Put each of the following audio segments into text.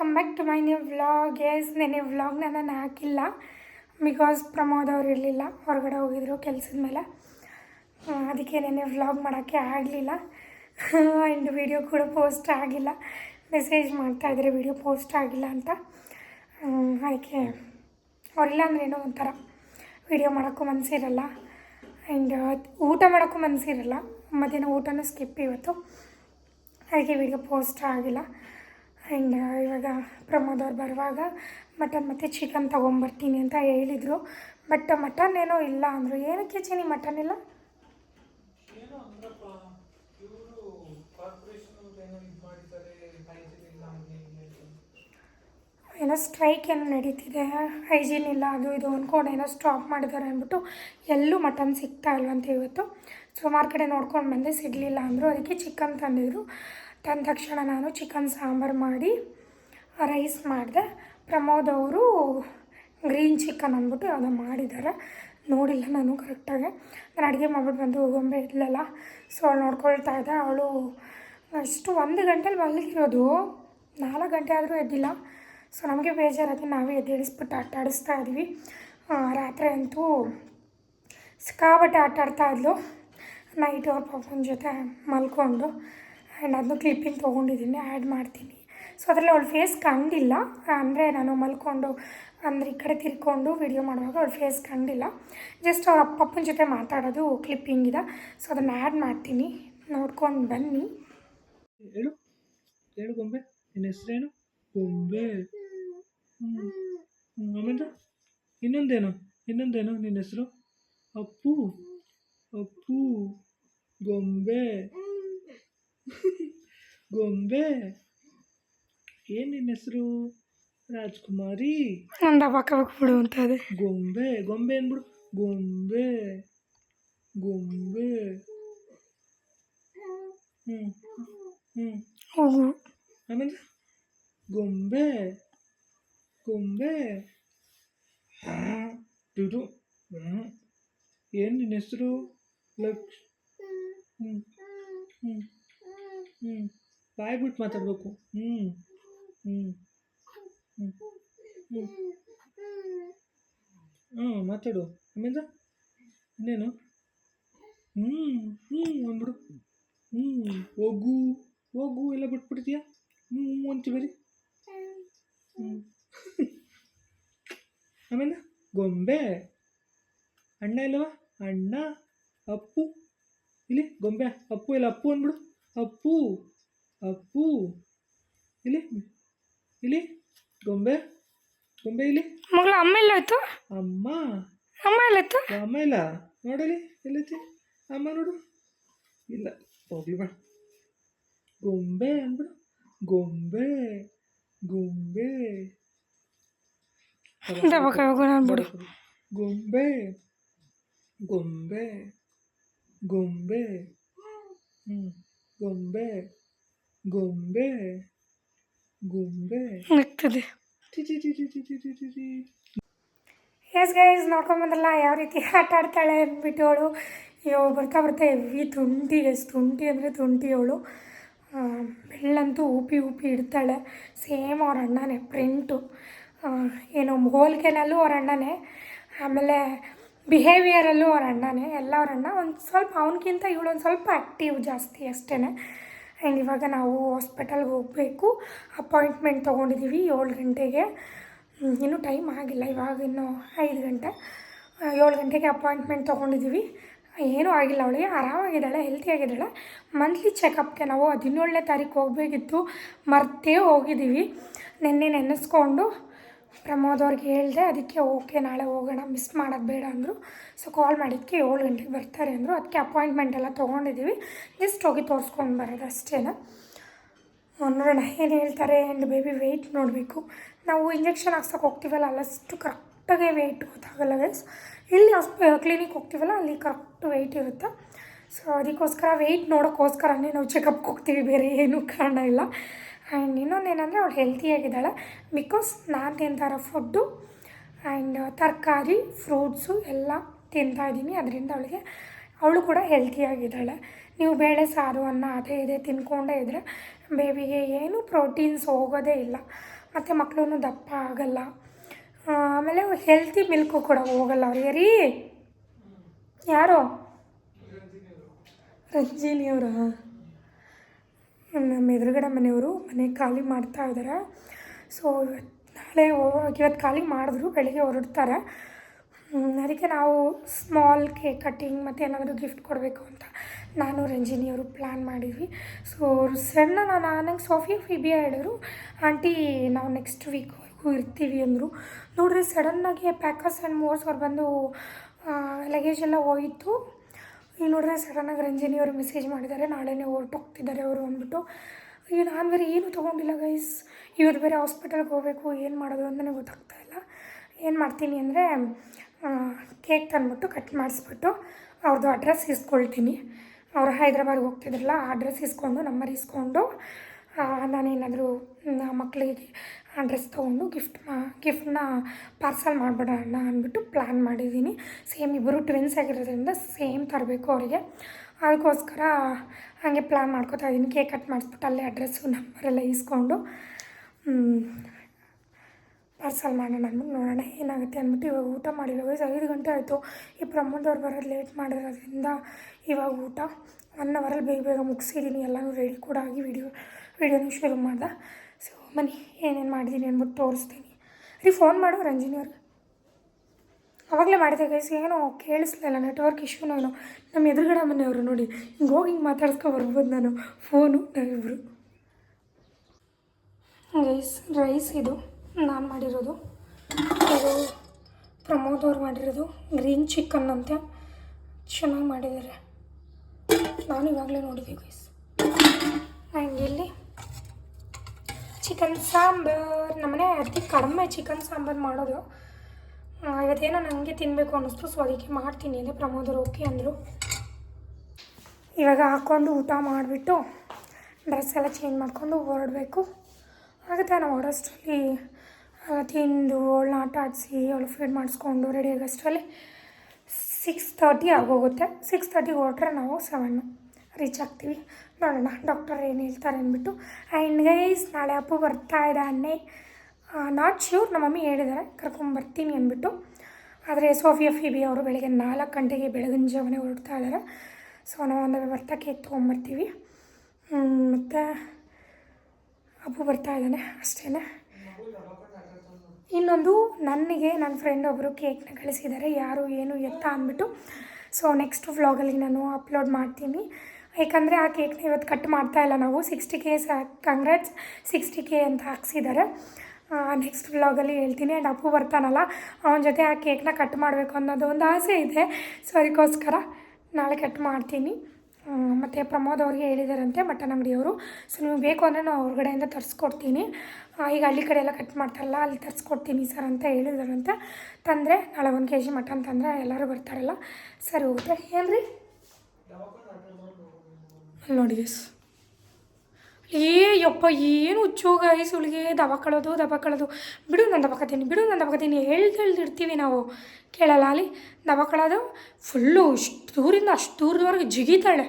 Welcome back to my new vlog S ನೆನೆ ವ್ಲಾಗ್ನ ನಾನು ಹಾಕಿಲ್ಲ. ಬಿಕಾಸ್ ಪ್ರಮೋದ್ ಅವ್ರು ಇರಲಿಲ್ಲ. ಹೊರಗಡೆ ಹೋಗಿದ್ರು ಕೆಲಸದ ಮೇಲೆ. ಅದಕ್ಕೆ ನೆನೆ ವ್ಲಾಗ್ ಮಾಡೋಕ್ಕೆ ಆಗಲಿಲ್ಲ. ಆ್ಯಂಡ್ ವಿಡಿಯೋ ಕೂಡ ಪೋಸ್ಟ್ ಆಗಿಲ್ಲ. ಮೆಸೇಜ್ ಮಾಡ್ತಾಯಿದ್ರೆ ವಿಡಿಯೋ ಪೋಸ್ಟ್ ಆಗಿಲ್ಲ ಅಂತ. ಅದಕ್ಕೆ ಅವರಿಲ್ಲ ಅಂದ್ರೆ ಏನೋ ಒಂಥರ ವಿಡಿಯೋ ಮಾಡೋಕ್ಕೂ ಮನಸ್ಸಿರಲ್ಲ ಆ್ಯಂಡ್ ಊಟ ಮಾಡೋಕ್ಕೂ ಮನಸ್ಸಿರಲ್ಲ ಮಧ್ಯಾಹ್ನ ಊಟನೂ ಸ್ಕಿಪ್ ಇವತ್ತು. ಅದಕ್ಕೆ ವಿಡಿಯೋ ಪೋಸ್ಟ್ ಆಗಿಲ್ಲ. ಆ್ಯಂಡ್ ಇವಾಗ ಪ್ರಮೋದ್ ಅವ್ರು ಬರುವಾಗ ಮಟನ್ ಮತ್ತು ಚಿಕನ್ ತೊಗೊಂಬರ್ತೀನಿ ಅಂತ ಹೇಳಿದರು. ಬಟ್ ಮಟನ್ ಏನೋ ಇಲ್ಲ ಅಂದರು. ಏನಕ್ಕೆ ಚೀನಿ ಮಟನ್ ಇಲ್ಲ? ಏನೋ ಸ್ಟ್ರೈಕ್ ಏನೋ ನಡೀತಿದೆ ಹೈಜೀನ್ ಇಲ್ಲ ಅದು ಇದು ಅಂದ್ಕೊಂಡು ಏನೋ ಸ್ಟಾಪ್ ಮಾಡಿದ್ದಾರೆ ಅಂದ್ಬಿಟ್ಟು ಎಲ್ಲೂ ಮಟನ್ ಸಿಗ್ತಾ ಇಲ್ವಂತ ಇವತ್ತು. ಸುಮಾರು ಕಡೆ ನೋಡ್ಕೊಂಡು ಬಂದೆ ಸಿಗಲಿಲ್ಲ ಅಂದರು. ಅದಕ್ಕೆ ಚಿಕನ್ ತಂದಿದ್ರು. ತಂದ ತಕ್ಷಣ ನಾನು ಚಿಕನ್ ಸಾಂಬಾರು ಮಾಡಿ ರೈಸ್ ಮಾಡಿದೆ. ಪ್ರಮೋದ್ ಅವರು ಗ್ರೀನ್ ಚಿಕನ್ ಅಂದ್ಬಿಟ್ಟು ಯಾವುದೋ ಮಾಡಿದ್ದಾರೆ ನೋಡಿಲ್ಲ ನಾನು ಕರೆಕ್ಟಾಗಿ. ನಾನು ಅಡುಗೆ ಮಾಡ್ಬಿಟ್ಟು ಬಂದು ಗೊಂಬೆ ಇರಲಿಲ್ಲ ಸೊ ಅವಳು ನೋಡ್ಕೊಳ್ತಾ ಇದ್ದೆ. ಅವಳು ಅಷ್ಟು ಒಂದು ಗಂಟೆಲಿ ಮಲಗಿರೋದು. ನಾಲ್ಕು ಗಂಟೆ ಆದರೂ ಎದ್ದಿಲ್ಲ. ಸೊ ನಮಗೆ ಬೇಜಾರಾಗಿ ನಾವೇ ಎದ್ದೇಳಿಸ್ಬಿಟ್ಟು ಆಟ ಆಡಿಸ್ತಾ ಇದ್ವಿ. ರಾತ್ರಿ ಅಂತೂ ಸಿಕ್ಕಾಬಟ್ಟೆ ಆಟ ಆಡ್ತಾ ಇದ್ಲು. ನೈಟ್ ಅವ್ರ ಪಾಪನ ಜೊತೆ ಮಲ್ಕೊಂಡು. ಆ್ಯಂಡ್ ಅದನ್ನು ಕ್ಲಿಪ್ಪಿಂಗ್ ತೊಗೊಂಡಿದ್ದೀನಿ, ಆ್ಯಡ್ ಮಾಡ್ತೀನಿ. ಸೊ ಅದರಲ್ಲಿ ಅವಳ ಫೇಸ್ ಕಂಡಿಲ್ಲ. ಅಂದರೆ ನಾನು ಮಲ್ಕೊಂಡು, ಅಂದರೆ ಈ ಕಡೆ ತಿರ್ಕೊಂಡು ವಿಡಿಯೋ ಮಾಡುವಾಗ ಅವಳ ಫೇಸ್ ಕಂಡಿಲ್ಲ. ಜಸ್ಟ್ ಅವ್ರ ಅಪ್ಪಪ್ಪನ ಜೊತೆ ಮಾತಾಡೋದು ಕ್ಲಿಪ್ಪಿಂಗ್ ಇದೆ. ಸೊ ಅದನ್ನು ಆ್ಯಡ್ ಮಾಡ್ತೀನಿ. ನೋಡ್ಕೊಂಡು ಬನ್ನಿ. ಹೇಳು. ಹೇಳು ಗೊಂಬೆ. ನಿನ್ನ ಹೆಸರೇನು? ಗೊಂಬೆ. ಆಮೇಲೆ ಇನ್ನೊಂದೇನು? ಇನ್ನೊಂದೇನು ನಿನ್ನ ಹೆಸರು? ಅಪ್ಪು. ಅಪ್ಪು. ಗೊಂಬೆ. ಗೊಂಬೆ ಏನು ನಿನ್ನ ಹೆಸರು ರಾಜ್ಕುಮಾರಿ ನಂದು ಅವಾಗ ಬಿಡು ಅಂತ ಅದೇ ಗೊಂಬೆ ಗೊಂಬೆ ಅಂದ್ಬಿಡು ಗೊಂಬೆ ಗೊಂಬೆ ಹ್ಞೂ ಹ್ಞೂ ಹೋಗು ಆಮೇಲೆ ಗೊಂಬೆ ಗೊಂಬೆ ದುಡು ಏನು ನಿನ್ನ ಹೆಸರು ಲಕ್ಷ್ ಹ್ಞೂ ಹ್ಞೂ ಹ್ಞೂ ಬಾಯ್ಬಿಟ್ಟು ಮಾತಾಡ್ಬೇಕು. ಹ್ಞೂ ಹ್ಞೂ ಹ್ಞೂ ಹ್ಞೂ ಹ್ಞೂ ಮಾತಾಡು. ಆಮೇಲೆ ಇನ್ನೇನು? ಹ್ಞೂ ಹ್ಞೂ ಅಂದ್ಬಿಡು. ಹ್ಞೂ ಹೋಗು. ಹೋಗು, ಎಲ್ಲ ಬಿಟ್ಬಿಡ್ತೀಯಾ? ಹ್ಞೂ ಅಂತೀವಿ ಬರೀ ಹ್ಞೂ ಆಮೇಲೆ ಗೊಂಬೆ. ಅಣ್ಣ ಇಲ್ಲವಾ? ಅಣ್ಣ. ಅಪ್ಪು. ಇಲ್ಲಿ, ಗೊಂಬೆ. ಅಪ್ಪು ಇಲ್ಲ ಅಪ್ಪು ಅಂದ್ಬಿಡು. ಅಪ್ಪು ಅಪ್ಪು. ಇಲ್ಲಿ ಇಲ್ಲಿ ಗೊಂಬೆ ಗೊಂಬೆ ಇಲ್ಲಿ. ಮಗಳು ಅಮ್ಮ ಎಲ್ಲೋಯ್ತು? ಅಮ್ಮ. ಅಮ್ಮ ಎಲ್ಲ ಆಯ್ತು ಅಮ್ಮ ಇಲ್ಲ. ನೋಡಲಿ ಎಲ್ಲೈತಿ? ಅಮ್ಮ ನೋಡು. ಇಲ್ಲ ಹೋಗ್ಲಿ ಬಾ. ಗೊಂಬೆ ಅಂದ್ಬಿಡು. ಗೊಂಬೆ ಗೊಂಬೆ. ಅಂದ್ಬಿಡು. ಗೊಂಬೆ ಗೊಂಬೆ ಗೊಂಬೆ. ಹ್ಞೂ ಗೊಂಬೆ ಗೊಂಬೆ ಗೊಂಬೆ. ಆಗ್ತದೆ. ಎಸ್ ಗೈಸ್ ಬಂದಲ್ಲ ಯಾವ ರೀತಿ ಆಟ ಆಡ್ತಾಳೆ ಅಂದ್ಬಿಟ್ಟು ಅವಳು ಅಯ್ಯೋ ಬರ್ತಾ ಬರ್ತಾ ಎವಿ ತುಂಟಿ ಎಸ್ ತುಂಟಿ ಅಂದರೆ ತುಂಟಿ ಅವಳು. ಬೆಳ್ಳಂತೂ ಉಪಿ ಉಪಿ ಇಡ್ತಾಳೆ. ಸೇಮ್ ಅವ್ರ ಅಣ್ಣನೇ ಪ್ರಿಂಟು ಏನು ಹೋಲಿಕೆನಲ್ಲೂ ಅವ್ರ ಅಣ್ಣನೇ. ಆಮೇಲೆ ಬಿಹೇವಿಯರಲ್ಲೂ ಅವ್ರ ಅಣ್ಣನೇ, ಎಲ್ಲ ಅವ್ರ ಅಣ್ಣ ಒಂದು ಸ್ವಲ್ಪ ಅವನಿಗಿಂತ ಇವಳು ಒಂದು ಸ್ವಲ್ಪ ಆ್ಯಕ್ಟಿವ್ ಜಾಸ್ತಿ ಅಷ್ಟೇ ಆ್ಯಂಡ್ ಇವಾಗ ನಾವು ಹಾಸ್ಪಿಟಲ್ಗೆ ಹೋಗಬೇಕು. ಅಪಾಯಿಂಟ್ಮೆಂಟ್ ತೊಗೊಂಡಿದ್ದೀವಿ ಏಳು ಗಂಟೆಗೆ. ಇನ್ನೂ ಟೈಮ್ ಆಗಿಲ್ಲ, ಇವಾಗ ಇನ್ನೂ ಐದು ಗಂಟೆ. ಏಳು ಗಂಟೆಗೆ ಅಪಾಯಿಂಟ್ಮೆಂಟ್ ತೊಗೊಂಡಿದ್ದೀವಿ ಏನೂ ಆಗಿಲ್ಲ ಅವಳಿಗೆ, ಆರಾಮಾಗಿದ್ದಾಳೆ ಹೆಲ್ತಿಯಾಗಿದ್ದಾಳೆ ಮಂತ್ಲಿ ಚೆಕಪ್ಗೆ ನಾವು ಹದಿನೇಳನೇ ತಾರೀಕು ಹೋಗಬೇಕಿತ್ತು. ಮರ್ತೇ ಹೋಗಿದ್ದೀವಿ ನಿನ್ನೆ ನೆನೆಸ್ಕೊಂಡು ಪ್ರಮೋದ್ ಅವ್ರಿಗೆ ಹೇಳಿದೆ, ಅದಕ್ಕೆ ಓಕೆ, ನಾಳೆ ಹೋಗೋಣ ಮಿಸ್ ಮಾಡೋದು ಬೇಡ ಅಂದರು. ಸೊ ಕಾಲ್ ಮಾಡಿದ್ದಕ್ಕೆ ಏಳು ಗಂಟೆಗೆ ಬರ್ತಾರೆ ಅಂದರು. ಅದಕ್ಕೆ ಅಪಾಯಿಂಟ್ಮೆಂಟ್ ಎಲ್ಲ ತೊಗೊಂಡಿದ್ದೀವಿ ಜಸ್ಟ್ ಹೋಗಿ ತೋರಿಸ್ಕೊಂಡು ಬರೋದು ಅಷ್ಟೇನಾ? ನೋಡೋಣ, ಏನು ಹೇಳ್ತಾರೆ? ಆ್ಯಂಡ್ ಬೇಬಿ ವೆಯ್ಟ್ ನೋಡಬೇಕು. ನಾವು ಇಂಜೆಕ್ಷನ್ ಹಾಕ್ಸೋಕೆ ಹೋಗ್ತೀವಲ್ಲ, ಅಲ್ಲಷ್ಟು ಕರೆಕ್ಟಾಗೆ ವೆಯ್ಟ್ ಗೊತ್ತಾಗಲ್ಲ ಗೈಸ್ ಇಲ್ಲಿ ಹಾಸ್ಪಿ ಕ್ಲಿನಿಕ್ ಹೋಗ್ತೀವಲ್ಲ, ಅಲ್ಲಿ ಕರೆಕ್ಟ್ ವೆಯ್ಟ್ ಇರುತ್ತೆ. ಸೊ ಅದಕ್ಕೋಸ್ಕರ ವೆಯ್ಟ್ ನೋಡೋಕ್ಕೋಸ್ಕರನೇ ನಾವು ಚೆಕಪ್ಗೆ ಹೋಗ್ತೀವಿ. ಬೇರೆ ಏನೂ ಕಾರಣ ಇಲ್ಲ. ಆ್ಯಂಡ್ ಇನ್ನೊಂದು ಏನಂದರೆ ಅವಳು ಹೆಲ್ತಿಯಾಗಿದ್ದಾಳೆ ಬಿಕಾಸ್ ನಾನು ತಿಂತಾರೋ ಫುಡ್ಡು ಆ್ಯಂಡ್ ತರಕಾರಿ ಫ್ರೂಟ್ಸು ಎಲ್ಲ ತಿಂತಾ ಇದ್ದೀನಿ ಅದರಿಂದ ಅವಳಿಗೆ, ಅವಳು ಕೂಡ ಹೆಲ್ತಿಯಾಗಿದ್ದಾಳೆ ನೀವು ಬೇಳೆ, ಸಾರು, ಅನ್ನ, ಅದೇ ಇದೆ ತಿನ್ಕೊಂಡೇ ಇದ್ದರೆ ಬೇಬಿಗೆ ಏನು ಪ್ರೋಟೀನ್ಸ್ ಹೋಗೋದೇ ಇಲ್ಲ. ಮತ್ತು ಮಕ್ಕಳು ದಪ್ಪ ಆಗಲ್ಲ. ಆಮೇಲೆ ಹೆಲ್ತಿ ಮಿಲ್ಕು ಕೂಡ ಹೋಗಲ್ಲ ಅವ್ರಿಗೆ. ರೀ? ಯಾರು? ರಂಜಿನಿಯವರ ನಮ್ಮ ಎದುರುಗಡೆ ಮನೆಯವರು ಮನೆ ಖಾಲಿ ಮಾಡ್ತಾ ಇದ್ದಾರೆ. ಸೊ ನಾಳೆ ಇವತ್ತು ಖಾಲಿ ಮಾಡಿದ್ರು, ಬೆಳಿಗ್ಗೆ ಹೊರಡ್ತಾರೆ. ಅದಕ್ಕೆ ನಾವು ಸ್ಮಾಲ್ ಕೇಕ್ ಕಟ್ಟಿಂಗ್ ಮತ್ತು ಏನಾದರೂ ಗಿಫ್ಟ್ ಕೊಡಬೇಕು ಅಂತ ನಾನು ರಂಜಿನಿಯವರು ಪ್ಲ್ಯಾನ್ ಮಾಡಿದ್ವಿ. ಸೊ ಅವರು ಸಣ್ಣ, ನಾನು, ನಂಗೆ ಸೋಫಿಯಾ, ಫಿಬಿಯಾ ಹೇಳಿದ್ರು. ಆಂಟಿ, ನಾವು ನೆಕ್ಸ್ಟ್ ವೀಕ್ವರೆಗೂ ಇರ್ತೀವಿ ಅಂದರು. ನೋಡ್ರಿ ಸಡನ್ನಾಗಿ ಪ್ಯಾಕರ್ಸ್ ಆ್ಯಂಡ್ ಮೋರ್ಸ್ ಅವ್ರು ಬಂದು ಲಗೇಜ್ ಎಲ್ಲ ಹೋಯಿತು. ಈಗ ನೋಡಿದ್ರೆ ಸಡನ್ನಾಗಿ ರಂಜಿನಿಯವರು ಮೆಸೇಜ್ ಮಾಡಿದ್ದಾರೆ. ನಾಳೆನೇ ಹೊರಟೋಗ್ತಿದ್ದಾರೆ ಅವರು ಅಂದ್ಬಿಟ್ಟು. ಈಗ ನಾನು ಬೇರೆ ಏನೂ ತೊಗೊಂಡಿಲ್ಲ ಗೈಸ್ ಇವ್ರು ಬೇರೆ ಹಾಸ್ಪಿಟಲ್ಗೆ ಹೋಗಬೇಕು, ಏನು ಮಾಡೋದು ಅಂತಲೇ ಗೊತ್ತಾಗ್ತಾ ಇಲ್ಲ. ಏನು ಮಾಡ್ತೀನಿ ಅಂದರೆ ಕೇಕ್ ತಂದ್ಬಿಟ್ಟು ಕಟ್ ಮಾಡಿಸ್ಬಿಟ್ಟು ಅವ್ರದ್ದು ಅಡ್ರೆಸ್ ಇಸ್ಕೊಳ್ತೀನಿ. ಅವರು ಹೈದ್ರಾಬಾದ್ಗೆ ಹೋಗ್ತಿದ್ರಲ್ಲ, ಆ ಅಡ್ರೆಸ್ ಇಸ್ಕೊಂಡು ನಂಬರ್ ಇಸ್ಕೊಂಡು ನಾನೇನಾದರೂ ಮಕ್ಕಳಿಗೆ ಡ್ರೆಸ್ ತೊಗೊಂಡು ಗಿಫ್ಟ್ ಮಾ ಗಿಫ್ಟ್ನ ಪಾರ್ಸಲ್ ಮಾಡಿಬಿಡೋಣ ಅಂದ್ಬಿಟ್ಟು ಪ್ಲ್ಯಾನ್ ಮಾಡಿದ್ದೀನಿ. ಸೇಮ್ ಇಬ್ಬರು ಟ್ವಿನ್ಸ್ ಆಗಿರೋದ್ರಿಂದ ಸೇಮ್ ತರಬೇಕು ಅವರಿಗೆ. ಅದಕ್ಕೋಸ್ಕರ ಹಾಗೆ ಪ್ಲ್ಯಾನ್ ಮಾಡ್ಕೋತಾ ಇದ್ದೀನಿ. ಕೇಕ್ ಕಟ್ ಮಾಡಿಸ್ಬಿಟ್ಟು ಅಲ್ಲೇ ಅಡ್ರೆಸ್ಸು ನಂಬರೆಲ್ಲ ಇಸ್ಕೊಂಡು ಪಾರ್ಸಲ್ ಮಾಡೋಣ ಅಂದ್ಬಿಟ್ಟು ನೋಡೋಣ ಏನಾಗುತ್ತೆ ಅಂದ್ಬಿಟ್ಟು ಇವಾಗ ಊಟ ಮಾಡಿಲ್ಲ. ವಯಸ್ಸು ಐದು ಗಂಟೆ ಆಯಿತು. ಈ ಪ್ರಮೋದವ್ರು ಬರೋದು ಲೇಟ್ ಮಾಡಿರೋದ್ರಿಂದ ಇವಾಗ ಊಟ ಒನ್ ಅವರಲ್ಲಿ ಬೇಗ ಬೇಗ ಮುಗಿಸಿದ್ದೀನಿ. ಎಲ್ಲನೂ ರೆಡಿ ಕೂಡ ಆಗಿ ವಿಡಿಯೋ ವಿಡಿಯೋನೂ ಶುರು ಮಾಡ್ದೆ. ಬನ್ನಿ ಏನೇನು ಮಾಡಿದ್ದೀನಿ ಅಂದ್ಬಿಟ್ಟು ತೋರಿಸ್ತೀನಿ. ರೀ ಫೋನ್ ಮಾಡು ರಂಜಿನಿ ಅವ್ರಿಗೆ. ಅವಾಗಲೇ ಮಾಡಿದೆ ಗೈಸ್ ಏನೋ ಕೇಳಿಸ್ಲಿಲ್ಲ ನೆಟ್ವರ್ಕ್ ಇಶ್ಯೂನೋ ಏನೋ ನಮ್ಮ ಎದುರುಗಡೆ ಮನೆಯವರು ನೋಡಿ, ಹಿಂಗೆ ಹೋಗಿ ಹಿಂಗೆ ಮಾತಾಡ್ಸ್ಕೊ ಬರ್ಬೋದು ನಾನು. ಫೋನು ನಾವಿಬ್ಬರು ರೈಸ್ ರೈಸ್ ಇದು. ನಾನು ಮಾಡಿರೋದು. ಇದು ಪ್ರಮೋದ್ ಅವ್ರು ಮಾಡಿರೋದು. ಗ್ರೀನ್ ಚಿಕನ್ ಅಂತೆ. ಚೆನ್ನಾಗಿ ಮಾಡಿದ್ದಾರೆ. ನಾನು ಇವಾಗಲೇ ನೋಡಿದೆ ಗೈಸ್ ಹಂಗೆ ಇಲ್ಲಿ. ಚಿಕನ್ ಸಾಂಬಾರ್ ನಮ್ಮನೆ ಅತಿ ಕಡಿಮೆ ಚಿಕನ್ ಸಾಂಬಾರು ಮಾಡೋದು. ಇವತ್ತೇನೋ ನನಗೆ ತಿನ್ನಬೇಕು ಅನ್ನಿಸ್ತು ಸೊ ಅದಕ್ಕೆ ಮಾಡ್ತೀನಿ ಅಂದರೆ ಪ್ರಮೋದರು ಓಕೆ ಅಂದರು. ಇವಾಗ ಹಾಕ್ಕೊಂಡು ಊಟ ಮಾಡಿಬಿಟ್ಟು ಡ್ರೆಸ್ ಎಲ್ಲ ಚೇಂಜ್ ಮಾಡಿಕೊಂಡು ಹೊರಡಬೇಕು. ಆಗುತ್ತೆ ನಾವು ಹೊರಡೋಷ್ಟರಲ್ಲಿ ತಿಂದು, ಅವಳನ್ನ ಆಟ ಆಡಿಸಿ, ಅವಳು ಫೀಡ್ ಮಾಡಿಸ್ಕೊಂಡು ರೆಡಿ ಆಗೋಷ್ಟರಲ್ಲಿ ಸಿಕ್ಸ್ ತರ್ಟಿ ಆಗೋಗುತ್ತೆ. ಸಿಕ್ಸ್ ತರ್ಟಿಗೆ ಹೊರಟ್ರೆ ನಾವು ಸೆವೆನ್ನು ರೀಚ್ ಆಗ್ತೀವಿ. ನೋಡೋಣ. ಡಾಕ್ಟರ್ ಏನು ಹೇಳ್ತಾರೆ ಅಂದ್ಬಿಟ್ಟು ಆ್ಯಂಡ್ ಗೈಸ್ ನಾಳೆ ಅಪ್ಪು ಬರ್ತಾ ಇದ್ದಾನೆ. ನಾಟ್ ಶ್ಯೂರ್ ನಮ್ಮ ಮಮ್ಮಿ ಹೇಳಿದ್ದಾರೆ ಕರ್ಕೊಂಬರ್ತೀನಿ ಅಂದ್ಬಿಟ್ಟು. ಆದರೆ ಸೋಫಿಯಾ, ಫಿಬಿ ಅವರು ಬೆಳಗ್ಗೆ ನಾಲ್ಕು ಗಂಟೆಗೆ ಬೆಳಗಿನ ಜಾವನೆ ಹೊರಡ್ತಾ ಇದ್ದಾರೆ ಸೊ ನಾವು ಒಂದು ಬರ್ತಾ ಕೇಕ್ ತೊಗೊಂಬರ್ತೀವಿ ಮತ್ತು ಅಪ್ಪು ಬರ್ತಾ ಇದ್ದಾನೆ ಅಷ್ಟೇ ಇನ್ನೊಂದು ನನಗೆ ನನ್ನ ಫ್ರೆಂಡ್ ಒಬ್ಬರು ಕೇಕ್ನ ಕಳಿಸಿದ್ದಾರೆ. ಯಾರು, ಏನು, ಎತ್ತ ಅಂದ್ಬಿಟ್ಟು. ಸೊ ನೆಕ್ಸ್ಟ್ ವ್ಲಾಗಲ್ಲಿ ನಾನು ಅಪ್ಲೋಡ್ ಮಾಡ್ತೀನಿ. ಯಾಕಂದರೆ ಆ ಕೇಕ್ನ ಇವತ್ತು ಕಟ್ ಮಾಡ್ತಾ ಇಲ್ಲ ನಾವು. Sixty K congrats sixty K ಅಂತ ಹಾಕ್ಸಿದ್ದಾರೆ ನೆಕ್ಸ್ಟ್ ವ್ಲಾಗಲ್ಲಿ ಹೇಳ್ತೀನಿ. ಆ್ಯಂಡ್ ಅಪ್ಪು ಬರ್ತಾನಲ್ಲ, ಅವನ ಜೊತೆ ಆ ಕೇಕ್ನ ಕಟ್ ಮಾಡಬೇಕು ಅನ್ನೋದು ಒಂದು ಆಸೆ ಇದೆ. ಸೊ ಅದಕ್ಕೋಸ್ಕರ ನಾಳೆ ಕಟ್ ಮಾಡ್ತೀನಿ. ಮತ್ತು ಪ್ರಮೋದ್ ಅವ್ರಿಗೆ ಹೇಳಿದಾರಂತೆ, ಮಟನ್ ಅಂಗಡಿಯವರು. ಸೊ ನಿಮಗೆ ಬೇಕು ಅಂದರೆ ನಾವು ಹೊರಗಡೆಯಿಂದ ತರಿಸ್ಕೊಡ್ತೀನಿ. ಈಗ ಹಳ್ಳಿ ಕಡೆ ಎಲ್ಲ ಕಟ್ ಮಾಡ್ತಾರಲ್ಲ, ಅಲ್ಲಿ ತರಿಸ್ಕೊಡ್ತೀನಿ ಸರ್ ಅಂತ ಹೇಳಿದಾರಂತೆ. ತಂದರೆ ನಾಳೆ ಒಂದು ಕೆ ಜಿ ಮಟನ್ ತಂದರೆ ಎಲ್ಲರೂ ಬರ್ತಾರಲ್ಲ. ಸರಿ ಹೋಗುತ್ತೆ. ಏನು ರೀ ಅಲ್ಲಿ ನೋಡಿ ಗೈಸ್ ಏ, ಯಪ್ಪ, ಏನು ಹುಚ್ಚು ಗೈಸ್ ಅವಳಿಗೆ ದವಕಳದು ಕಳೋದು ಬಿಡು ನಾನು ದಬಕತೀನಿ ಬಿಡು ನಾನು ದಬಕತೀನಿ ಹೇಳ್ದು ಹೇಳ್ದಿಡ್ತೀವಿ ನಾವು. ಕೇಳಲ್ಲ ಅಲ್ಲಿ? ದಬ ಕಳೋದು, ಫುಲ್ಲು ಇಷ್ಟು ದೂರಿಂದ ಅಷ್ಟು ದೂರದವರೆಗೆ ಜಿಗಿತಾಳೆ.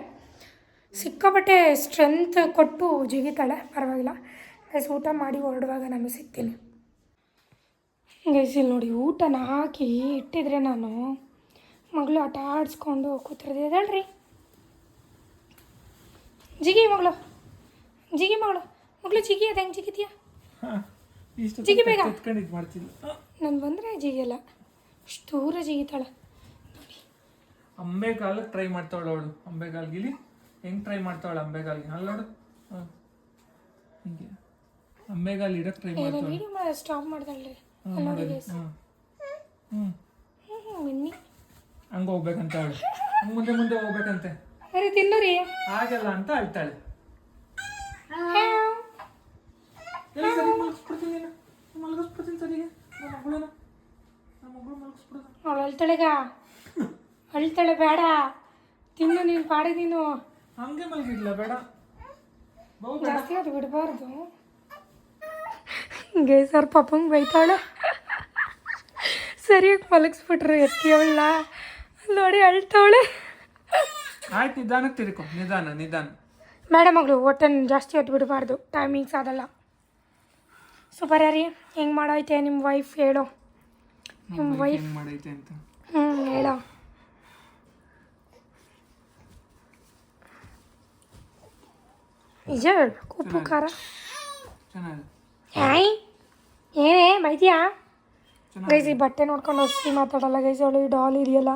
ಸಿಕ್ಕಾಪಟ್ಟೆ ಸ್ಟ್ರೆಂತ್ ಕೊಟ್ಟು ಜಿಗಿತಾಳೆ. ಪರವಾಗಿಲ್ಲ. ಗೈಸ್ ಊಟ ಮಾಡಿ ಹೊರಡುವಾಗ ನಾನು ಸಿಗ್ತೀನಿ. ಗೈಸ್ ಇಲ್ಲಿ ನೋಡಿ, ಊಟನ ಹಾಕಿ ಇಟ್ಟಿದ್ರೆ ನಾನು ಮಗಳು ಆಟ ಆಡಿಸ್ಕೊಂಡು ಕೂತಿರೋದು. ಇದಳ್ರಿ ಜಿಗಿ ಮಗಳು. ಜಿಗಿ ಮಗಳು. ಮಗಳು ಜಿಗಿ ಅದು ಹೆಂಗೆ ಜಿಗಿತೀಯ ಜಿಗಿ ಬೇಗ. ನಾನು ಬಂದರೆ ಜಿಗಿಯಲ್ಲ ಅಷ್ಟು ದೂರ ಜಿಗಿತಾಳೆ. ಅಂಬೆಗಾಲಿಗೆ ಟ್ರೈ ಮಾಡ್ತಾವಳು ಅವಳು. ಅಂಬೆಗಾಲ್ಗಿಲಿ? ಹೆಂಗ್ ಟ್ರೈ ಮಾಡ್ತಾವಳು ಅಂಬೆಗಾಲ್ಗೆ? ಅಲ್ಲ ನೋಡು. ಹಾಂ. ಹಿಂಗೆ. ಅಂಬೆಗಾಲ್ ಇಡಕ್ಕೆ ಟ್ರೈ ಮಾಡ್ತಾವಳು. ಸ್ಟಾಪ್ ಮಾಡ್ತಾಳೆ ಹ್ಞೂ ನೋಡಿ ನೋಡಿ. ಹ್ಞೂ ಹ್ಞೂ ಹಂಗೆ ಹೋಗ್ಬೇಕಂತ ಅವಳು. ಮುಂದೆ ಮುಂದೆ ಹೋಗ್ಬೇಕಂತೆ. ಅರೆ ತಿನ್ನುರಿ ಆಗಲ್ಲ ಅಂತ ಅಳ್ತಾಳೆ. ಎಲ್ಲ ಸರಿ ಮಲಗಿಸ್ಬಿಡ್ತೀನಿ ಮಲಗಿಸ್ಬಿಡ್ತೀನಿ ಸರಿಗೆ ನಮ್ಮ ಮಗಳನ್ನ. ನಮ್ಮ ಮಗಳು ಮಲಗಿಸ್ಬಿಡೋದು. ಅವಳು ಅಳ್ತಾಳೆಗ. ಅಳ್ತಾಳೆ ಬೇಡ. ತಿನ್ನು ನೀನು ಪಾಡಿ ನೀನು. ಹಂಗೆ ಮಲಗಿಡ್ಲ ಬೇಡ. ಜಾಸ್ತಿ ಅದು ಬಿಡಬಾರ್ದು. ಹಂಗೆ ಸರ್ ಪಾಪಂಗೆ ಬೈತಾಳೆ. ಸರಿಯಾಗಿ ಮಲಗಿಸ್ಬಿಟ್ರು ಎತ್ತಿ ಅವಳ ನೋಡಿ ಅಳ್ತಾವಳೆ ಆಯ್ತು ನಿಧಾನಕ್ಕೆ ತಿರ್ಕೊ ನಿಧಾನ ನಿಧಾನ. ಮೇಡಮ್ ಮಗಳು ಹೊಟ್ಟೆ ಜಾಸ್ತಿ ಹೊತ್ತು ಬಿಡಬಾರ್ದು ಟೈಮಿಂಗ್ಸ್ ಅದಲ್ಲ ಸೂಪರ್ ರೀ ಹೆಂಗೆ ಮಾಡೈತೆ ನಿಮ್ಮ ವೈಫ್ ಹೇಳು. ನಿಮ್ಮ ವೈಫ್ ಮಾಡೈತೆ ಅಂತ. ಹ್ಞೂ ಹೇಳೋ. ನಿಜ ಹೇಳ್ಬೇಕು ಉಪ್ಪು ಖಾರ. ಚೆನ್ನಾಗಿದೆ. ಏನೇ ಬೈದ್ಯಾ? ಗೈಸಿ ಈ ಬಟ್ಟೆ ನೋಡ್ಕೊಂಡು ಹೊಸಿ ಮಾತಾಡಲ್ಲ ಗೈಸ್ ಅವಳು ಈ ಡಾಲ್ ಇದೆಯಲ್ಲ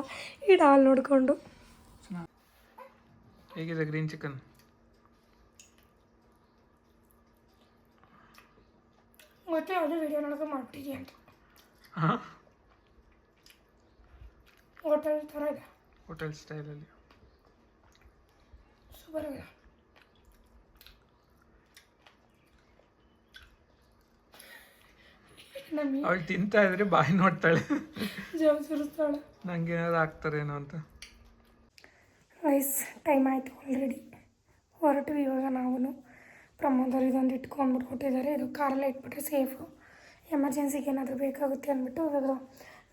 ಈ ಡಾಲ್ ನೋಡ್ಕೊಂಡು. ಹೇಗಿದೆ ಗ್ರೀನ್ ಚಿಕನ್ ಮತ್ತೆ ಯಾವುದೋ ವಿಡಿಯೋ ನೋಡೋಕೆ ಮಾಡ್ತಿದ್ಯಾ ಅಂತ ಹಾಂ ಹೋಟೆಲ್ ಥರ ಇದೆ ಹೋಟೆಲ್ ಸ್ಟೈಲಲ್ಲಿ ಸೂಪರ್ ಇದೆ ನಮಗೆ ಅವಳು ತಿಂತಾ ಇದ್ರೆ ಬಾಯಿ ನೋಡ್ತಾಳೆ ಜವ್ ಸುರಿಸ್ತಾಳೆ ನಂಗೆ ಏನಾದ್ರು ಆಗ್ತಾರೇನೋ ಅಂತ ವಯಸ್ ಟೈಮ್ ಆಯಿತು ಆಲ್ರೆಡಿ ಹೊರಟು ಇವಾಗ ನಾವು ಪ್ರಮೋದವ್ರು ಇದೊಂದು ಇಟ್ಕೊಂಡ್ಬಿಟ್ಟು ಕೊಟ್ಟಿದ್ದಾರೆ. ಇದು ಕಾರಲ್ಲ ಇಟ್ಬಿಟ್ರೆ ಸೇಫು ಎಮರ್ಜೆನ್ಸಿಗೆ ಏನಾದರೂ ಬೇಕಾಗುತ್ತೆ ಅಂದ್ಬಿಟ್ಟು ಇವಾಗ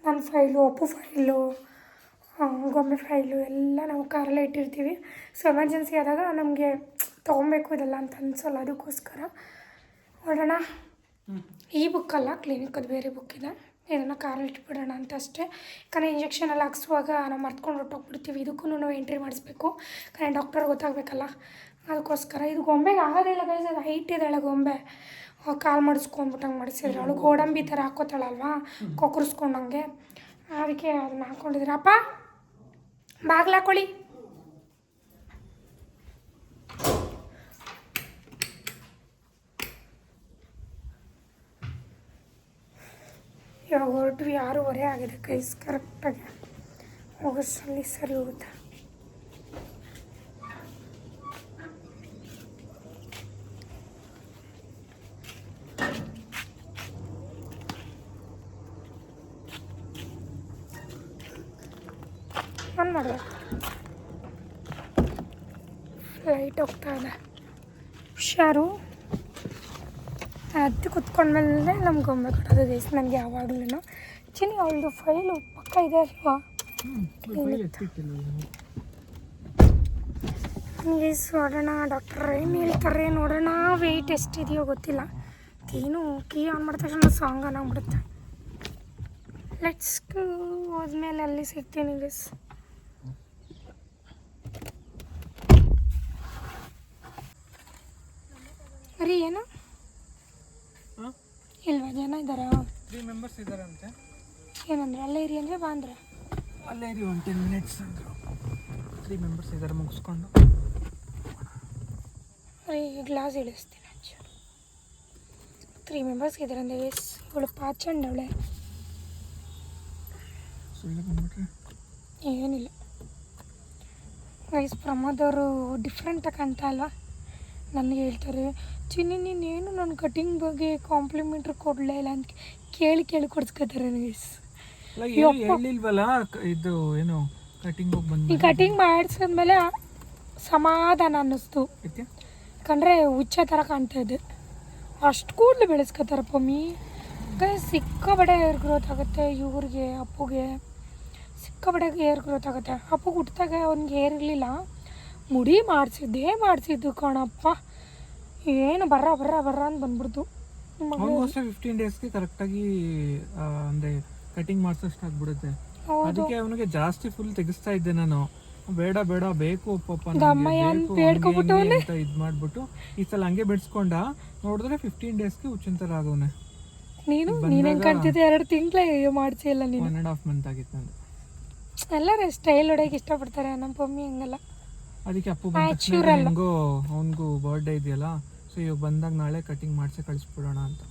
ನನ್ನ ಫೈಲು ಅಪ್ಪು ಫೈಲು ಗೊಂಬೆ ಫೈಲು ಎಲ್ಲ ನಾವು ಕಾರಲ್ಲೇ ಇಟ್ಟಿರ್ತೀವಿ. ಸೊ ಎಮರ್ಜೆನ್ಸಿ ಆದಾಗ ನಮಗೆ ತೊಗೊಬೇಕು ಇದೆಲ್ಲ ಅಂತ ಅನ್ಸಲ್ಲ. ಅದಕ್ಕೋಸ್ಕರ ಹೊರಡೋಣ ಈ ಬುಕ್ಕಲ್ಲ ಕ್ಲಿನಿಕದು ಬೇರೆ ಬುಕ್ ಇದೆ. ಇದನ್ನು ಕಾರಲ್ಲಿ ಇಟ್ಬಿಡೋಣ ಅಂತ ಅಷ್ಟೇ. ಯಾಕಂದರೆ ಇಂಜೆಕ್ಷನ್ ಎಲ್ಲ ಹಾಕ್ಸುವಾಗ ನಾವು ಮರ್ತ್ಕೊಂಡು ಹೊಟ್ಟೋಗ್ಬಿಡ್ತೀವಿ ಇದಕ್ಕೂ ನಾವು ಎಂಟ್ರಿ ಮಾಡಿಸ್ಬೇಕು. ಯಾಕಂದರೆ ಡಾಕ್ಟರ್ ಗೊತ್ತಾಗಬೇಕಲ್ಲ. ಅದಕ್ಕೋಸ್ಕರ ಇದು ಗೊಂಬೆಗೆ ಆಗೋದಿಲ್ಲ ಗೈಸ್ ಅದು ಹೈಟ್ ಇದ್ದಾಳೆ ಗೊಂಬೆ. ಕಾಲು ಮಾಡಿಸ್ಕೊಂಬಿಟ್ಟಂಗೆ ಮಾಡಿಸಿದ್ರೆ ಅವಳು ಗೋಡಂಬಿ ಥರ ಹಾಕೋತಾಳಲ್ವಾ? ಕೊಕ್ಕರಿಸ್ಕೊಂಡಂಗೆ ಅದಕ್ಕೆ ಅದನ್ನ ಹಾಕ್ಕೊಂಡಿದ್ರಪ್ಪ ಬಾಗ್ಲಾಕೊಳ್ಳಿ ಹಾಕೊಳ್ಳಿ. ಹೊರಟ್ವಿ ಆರೂವರೆ ಆಗಿದೆ ಕೈಸ್ ಕರೆಕ್ಟಾಗಿ ಹೋಗೋಷ್ಟರಲ್ಲಿ ಸರಿ ಹೋಗುತ್ತೆ ಆನ್ ಮಾಡಿದೆ ಫ್ಲೈಟ್ ಹೋಗ್ತಾ ಇದೆ ಹುಷಾರು ಹತ್ತಿ ಕುತ್ಕೊಂಡ್ಮೇಲೆ ನಮ್ಗೆ ಗೊಂಬೆ ಕೊಡೋದು ಗೈಸ್ ನನಗೆ ಯಾವಾಗಲೂ ಚಿನ್ನಿ, ಅವಳದು ಫೈಲು ಪಕ್ಕ ಇದೆ ಅಲ್ವಾ? ಗೈಸ್ ನೋಡೋಣ. ಡಾಕ್ಟರ್ ಏನು ಹೇಳ್ತಾರೆ ನೋಡೋಣ. ವೆಯ್ಟ್ ಎಷ್ಟಿದೆಯೋ ಗೊತ್ತಿಲ್ಲ. ಏನು? ಕೀ ಆನ್ ಮಾಡಿದ ತಕ್ಷಣ ಸಾಂಗ್ ಆನ್ ಆಗ್ಬಿಡುತ್ತೆ. ಲೆಟ್ಸ್ ಹೋದ್ಮೇಲೆ ಅಲ್ಲಿ ಸಿಗ್ತೀನಿ ಗೈಸ್ ರೀ ಏನು? ಇಲ್ವಾ ಜನ ಇದ್ದಾರಾ ತ್ರೀ ಮೆಂಬರ್ಸ್ ಇದ್ದಾರಂತೆ ಏನಂದ್ರೆ ಅಲ್ಲೇ ಇರಿ ಅಂದರೆ ಬಾ ಅಂದ್ರೆ. ಅಲ್ಲೇ ಇರಿ ಒನ್ ಟೆನ್ ಮಿನಿಟ್ಸ್ ಅಂದರು. ತ್ರೀ ಮೆಂಬರ್ಸ್ ಇದ್ದಾರೆ ಮುಗಿಸ್ಕೊಂಡು. ಗ್ಲಾಸ್ ಇಳಿಸ್ತೀನಿ ತ್ರೀ ಮೆಂಬರ್ಸ್ ಇದ್ದಾರೆ ಅಂದರೆ ಎಸ್ ಇವಳು ಪಾಚಂಡ್ ಅವಳೆ. ಸುಳ್ಳು ಬಂದ್ಬಿಟ್ರೆ. ಏನಿಲ್ಲ. ವೈಸ್ ಪ್ರಮೋದ್ ಅವರು ಡಿಫ್ರೆಂಟ್ ಕಾಣ್ತಾ ಅಲ್ವಾ ನನಗೆ ಹೇಳ್ತಾರೆ ಚಿನ್ನಿ ನೀನೇನು ನನ್ನ ಕಟಿಂಗ್ ಬಗ್ಗೆ ಕಾಂಪ್ಲಿಮೆಂಟ್ರಿ ಕೊಡಲೇ ಇಲ್ಲ ಅಂತ ಕೇಳಿ ಕೇಳಿ ಕೊಡ್ಸ್ಕೊತಾರೆ ಹೇಳಿಲ್ವಲ್ಲ ಇದು ಏನು ಕಟಿಂಗ್ ಈ ಕಟಿಂಗ್ ಮಾಡಿಸಿದ್ಮೇಲೆ ಸಮಾಧಾನ ಅನ್ನಿಸ್ತು. ಯಾಕಂದ್ರೆ ಹುಚ್ಚ ಥರ ಕಾಣ್ತಾ ಇದೆ. ಅಷ್ಟು ಕೂದಲು ಬೆಳೆಸ್ಕೊತಾರೆ ಪಮ್ಮಿ. ಯಾಕಂದ್ರೆ ಸಿಕ್ಕಾಬಡೆ ಏರ್ ಗ್ರೋತ್ ಆಗುತ್ತೆ ಇವ್ರಿಗೆ ಅಪ್ಪುಗೆ. ಸಿಕ್ಕಾಬಡೆ ಏರ್ ಗ್ರೋತ್ ಆಗುತ್ತೆ. ಅಪ್ಪುಗೆ ಹುಟ್ಟಿದಾಗ ಅವ್ನಿಗೆ ಏರ್ ಇರಲಿಲ್ಲ. ಮುಡಿ ಮಾಡಿಸಿದ್ದೇ ಮಾಡಿಸಿದ್ದು ಕಣಪ್ಪ. ಏನು ಬರ್ರ ಬರ್ರ ಬರ್ರ ಅಂತ ಬಂದ್ಬಿಡ್ತು. ಆಲ್ಮೋಸ್ಟ್ ಫಿಫ್ಟೀನ್ ಡೇಸ್ಗೆ ಕರೆಕ್ಟಾಗಿ ಅಂದರೆ ಕಟಿಂಗ್ ಮಾಡಿಸೋಷ್ಟು ಆಗ್ಬಿಡುತ್ತೆ. ಅದಕ್ಕೆ ಅವನಿಗೆ ಜಾಸ್ತಿ ಫುಲ್ ತೆಗಿಸ್ತಾ ಇದ್ದೆ ನಾನು. ಬೇಡ ಬೇಡ ಬೇಕು. ಅಂತ ಇದು ಮಾಡ್ಬಿಟ್ಟು ಈ ಸಲ ಹಂಗೆ ಬಿಡಿಸ್ಕೊಂಡ ನೋಡಿದ್ರೆ ಫಿಫ್ಟೀನ್ ಡೇಸ್ಗೆ ಹುಚ್ಚಿನ ಥರ ಆಗವನೆ ನೀನು ನೀನು ಹೆಂಗೆ ಕಾಣ್ತಿದ್ದೆ? ಎರಡು ತಿಂಗಳೇ ಮಾಡಿಸಿ ಇಲ್ಲ ನೀನು. ಒನ್ ಆ್ಯಂಡ್ ಹಾಫ್ ಮಂತ್ ಆಗಿತ್ತು ನಂದು. ಎಲ್ಲರೂ ಸ್ಟೈಲ್ ಹೊಡೆಯಕ್ಕೆ ಇಷ್ಟಪಡ್ತಾರೆ ನಮ್ಮ ಪಮ್ಮಿ ಹಂಗಲ್ಲ. ಅದಕ್ಕೆ ಅಪ್ಪು ಬಂದ. ಹೆಂಗೋ ಅವನಿಗೂ ಬರ್ಡೇ ಇದೆಯಲ್ಲ ಸೊ ಇವಾಗ ಬಂದಾಗ ನಾಳೆ ಕಟಿಂಗ್ ಮಾಡಿಸಿ ಕಳಿಸ್ಬಿಡೋಣ ಅಂತ.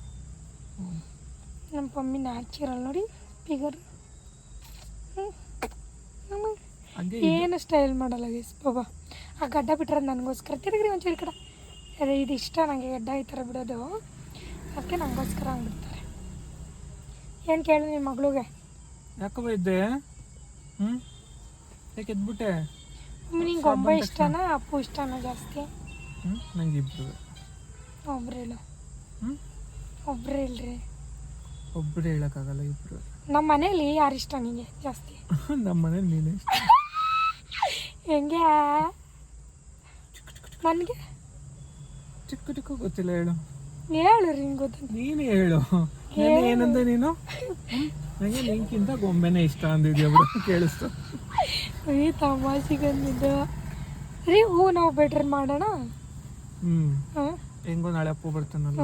ನಮ್ಮ ಪಮ್ಮಿ ನ್ಯಾಚುರಲ್ ನೋಡಿ ಫಿಗರ್ ಏನು ಸ್ಟೈಲ್ ಮಾಡಲ್ಲ ಗೈಸ್ ಬಾಬಾ ಆ ಗಡ್ಡ ಬಿಟ್ರೆ ನನಗೋಸ್ಕರ. ತಿರುಗ್ರಿ ಒಂಚೂರು ಕಡೆ. ಅದೇ ಇದು ಇಷ್ಟ ನನಗೆ ಗಡ್ಡ ಈ ಥರ ಬಿಡೋದು. ಅದಕ್ಕೆ ನನಗೋಸ್ಕರ ಹಂಗೆ ಬಿಡ್ತಾರೆ ಏನು ಕೇಳಿ ನಿಮ್ಮ ಮಗಳಿಗೆ? ಯಾಕೋ ಇದ್ದೆ? ಹ್ಞೂ ಯಾಕೆ ಎದ್ಬಿಟ್ಟೆ? ನಿಂಗೆ ಒಬ್ಬ ಇಷ್ಟನಾ? ಅಪ್ಪು ಇಷ್ಟನಾ ಜಾಸ್ತಿ? ನಂಗೆ ಇಬ್ರು. ಒಬ್ರು ಹೇಳು ಹ್ಞೂ ಒಬ್ರು ಹೇಳ್ರಿ ಒಬ್ಬರು ಹೇಳೋಕ್ಕಾಗಲ್ಲ ಇಬ್ರು. ನಮ್ಮ ಮನೇಲಿ ಯಾರು ಇಷ್ಟ ನಿಂಗೆ ಜಾಸ್ತಿ? ನಮ್ಮ ಮನೇಲಿ ನೀನೇ ಇಷ್ಟ. ಹೆಂಗೆ? ನನಗೆ? ಚಿಕ್ಕ ಚಿಕ್ಕ ಗೊತ್ತಿಲ್ಲ ಹೇಳು. ಹೇಳು ರೀ ಗೊತ್ತ ನೀನು ಹೇಳು. ಏನಂದ ನೀನು? ನಂಗೆ ನನಗೆ ನಿಂಗಿಂತ ಗೊಂಬೆನೇ ಇಷ್ಟ ಅಂದಿದ್ಯಾ ಬಿಡು ಕೇಳಿಸ್ತು. ಈ ತಮಾಷೆಗೆ ಅಂದಿದ್ದು ರೀ ಹೂ ನಾವು ಬೆಟ್ರ್ ಮಾಡೋಣ? ಹ್ಮ್. ಹಾಂ? ಹೆಂಗೋ ನಾಳೆ ಅಪ್ಪು ಬರ್ತಾನಲ್ಲ.